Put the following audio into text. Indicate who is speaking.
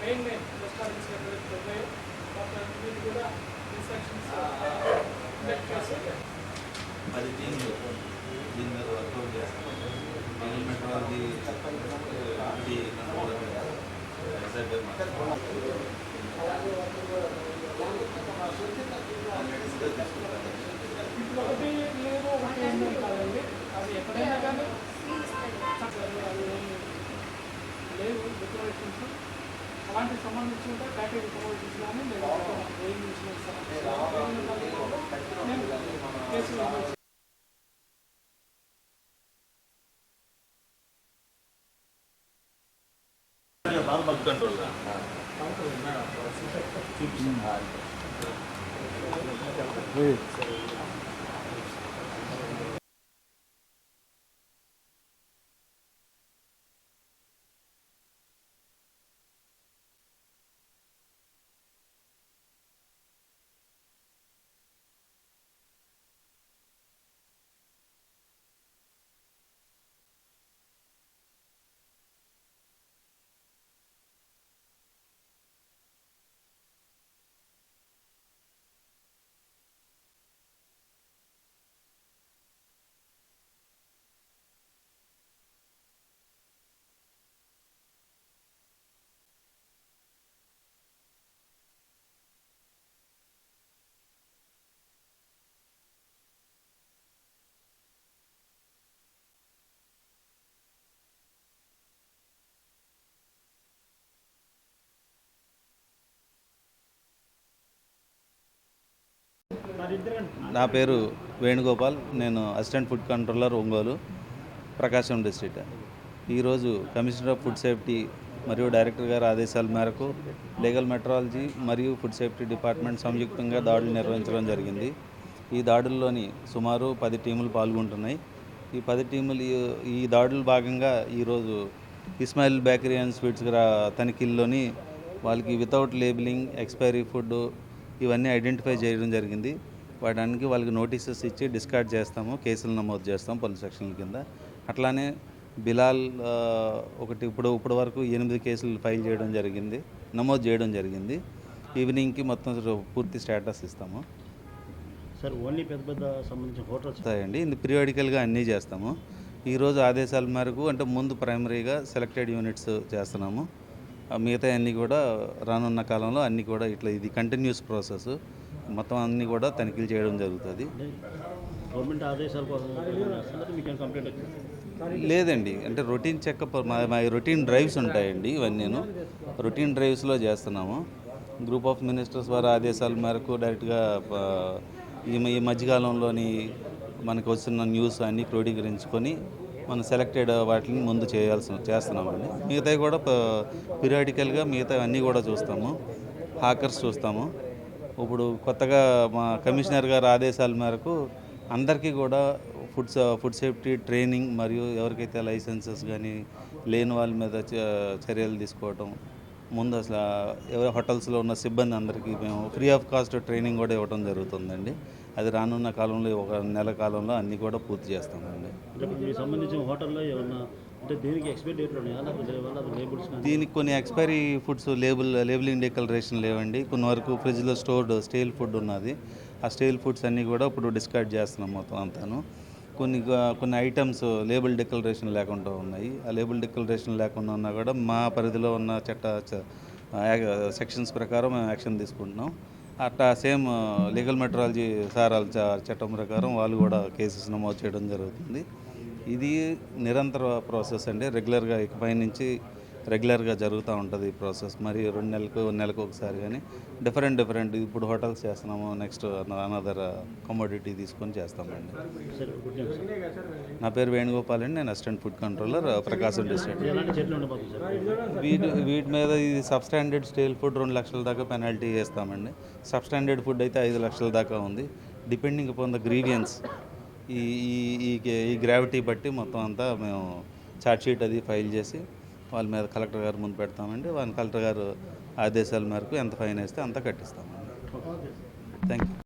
Speaker 1: Main main restaurants ఎక్కడైతే ఉన్నాయో వాటి కూడా ఇన్స్ట్రక్షన్స్ చేసి
Speaker 2: పది దీని మీద వర్కౌట్ చేస్తాం
Speaker 1: అలాంటి సంబంధించి ఉంటే ప్యాకేజ్ కమోడిటీస్ కానీ లేదా వెయిన్ ఇన్సూరెన్స్ నేను కేసులు ఇవ్వచ్చు.
Speaker 2: నా పేరు వేణుగోపాల్. నేను assistant food controller Ongole Prakasam district. ఈరోజు కమిషనర్ ఆఫ్ ఫుడ్ సేఫ్టీ మరియు డైరెక్టర్ గారి ఆదేశాల మేరకు లీగల్ మెట్రాలజీ మరియు ఫుడ్ సేఫ్టీ డిపార్ట్మెంట్ సంయుక్తంగా దాడులు నిర్వహించడం జరిగింది. ఈ దాడుల్లోని సుమారు పది టీములు పాల్గొంటున్నాయి. ఈ పది టీములు ఈ- ఈ దాడుల భాగంగా ఈరోజు ఇస్మాయిల్ బేకరీ అండ్ స్వీట్స్ రా- తనిఖీల్లోని వాళ్ళకి వితౌట్ లేబులింగ్ ఎక్స్పైరీ ఫుడ్ ఇవన్నీ ఐడెంటిఫై చేయడం జరిగింది. వాటానికి వాళ్ళకి నోటీసెస్ ఇచ్చి డిస్కార్డ్ చేస్తాము కేసులు నమోదు చేస్తాం పోలీస్ సెక్షన్ల కింద. అట్లానే బిలాల్ ఒకటి ఇప్పుడు ఇప్పుడు వరకు ఎనిమిది కేసులు ఫైల్ చేయడం జరిగింది నమోదు చేయడం జరిగింది. ఈవినింగ్కి మొత్తం పూర్తి స్టేటస్ ఇస్తాము.
Speaker 3: సార్ ఓన్లీ పెద్ద పెద్ద సంబంధించిన హోటల్స్?
Speaker 2: వస్తాయండి. ఇది పీరియాడికల్గా అన్నీ చేస్తాము. ఈరోజు ఆదేశాల మేరకు అంటే ముందు ప్రైమరీగా సెలెక్టెడ్ యూనిట్స్ చేస్తున్నాము. మిగతా అన్నీ కూడా రానున్న కాలంలో అన్నీ కూడా ఇట్లా ఇది కంటిన్యూస్ ప్రాసెస్. మొత్తం అన్నీ కూడా తనిఖీలు చేయడం జరుగుతుంది.
Speaker 3: గవర్నమెంట్ ఆదేశాల కోసం
Speaker 2: లేదండి. అంటే రొటీన్ చెకప్ మా మా రొటీన్ డ్రైవ్స్ ఉంటాయండి ఇవన్నీను. రొటీన్ డ్రైవ్స్లో చేస్తున్నాము. గ్రూప్ ఆఫ్ మినిస్టర్స్ వారి ఆదేశాల మేరకు డైరెక్ట్గా ఈ ఈ మధ్యకాలంలోని మనకు వస్తున్న న్యూస్ అన్నీ క్రోడీకరించుకొని మనం సెలెక్టెడ్ వాటిని ముందు చేయాల్సి చేస్తున్నామండి. మిగతావి కూడా పీరియాడికల్గా మిగతా అన్నీ కూడా చూస్తాము. హాకర్స్ చూస్తాము. ఇప్పుడు కొత్తగా మా కమిషనర్ గారి ఆదేశాల మేరకు అందరికీ కూడా ఫుడ్ ఫుడ్ సేఫ్టీ ట్రైనింగ్ మరియు ఎవరికైతే లైసెన్సెస్ కానీ లేని వాళ్ళ మీద చ- చర్యలు తీసుకోవటం ముందు అసలు ఎవరి హోటల్స్లో ఉన్న సిబ్బంది అందరికీ మేము ఫ్రీ ఆఫ్ కాస్ట్ ట్రైనింగ్ కూడా ఇవ్వడం జరుగుతుందండి. అది రానున్న కాలంలో ఒక నెల కాలంలో అన్నీ కూడా పూర్తి చేస్తామండి.
Speaker 3: సంబంధించిన హోటల్లో ఏమన్నా దీనికి
Speaker 2: కొన్ని expiry foods label labelling declaration లేవండి. కొన్ని వరకు ఫ్రిడ్జ్లో స్టోర్డ్ స్టీల్ ఫుడ్ ఉన్నది. ఆ స్టీల్ ఫుడ్స్ అన్నీ కూడా ఇప్పుడు డిస్కార్డ్ చేస్తున్నాం మొత్తం అంతాను. కొన్ని కొన్ని ఐటమ్స్ లేబుల్ డిక్లరేషన్ లేకుండా ఉన్నాయి. ఆ లేబుల్ డిక్లరేషన్ లేకుండా ఉన్నా కూడా మా పరిధిలో ఉన్న చట్ట సెక్షన్స్ ప్రకారం మేము యాక్షన్ తీసుకుంటున్నాం. అట్లా సేమ్ లీగల్ మెట్రాలజీ సారాల చట్టం ప్రకారం వాళ్ళు కూడా కేసెస్ నమోదు చేయడం జరుగుతుంది. ఇది నిరంతర ప్రాసెస్ అండి. రెగ్యులర్గా ఇకపై నుంచి రెగ్యులర్గా జరుగుతూ ఉంటుంది ఈ ప్రాసెస్. మరి రెండు నెలలకు నెలకు ఒకసారి కానీ డిఫరెంట్ డిఫరెంట్ ఇప్పుడు హోటల్స్ చేస్తున్నాము నెక్స్ట్ అనదర్ కమోడిటీ తీసుకొని చేస్తామండి. నా పేరు వేణుగోపాల్ అండి. నేను
Speaker 3: assistant food controller Prakasam district.
Speaker 2: వీటి వీటి మీద ఇది సబ్స్టాండర్డ్ స్టేల్ ఫుడ్ రెండు లక్షల దాకా పెనాల్టీ వేస్తామండి సబ్స్టాండర్డ్ ఫుడ్ అయితే ఐదు లక్షల దాకా ఉంది. డిపెండింగ్ అపాన్ ద గ్రీవియన్స్ ఈ ఈ- ఈ ఈ గ్రావిటీ బట్టి మొత్తం అంతా మేము షీట్ అది ఫైల్ చేసి వాళ్ళ మీద కలెక్టర్ గారు ముందు పెడతామండి. వాళ్ళ కలెక్టర్ గారు ఆదేశాల మేరకు ఎంత ఫైన్ వేస్తే అంత కట్టిస్తామండి. Thank you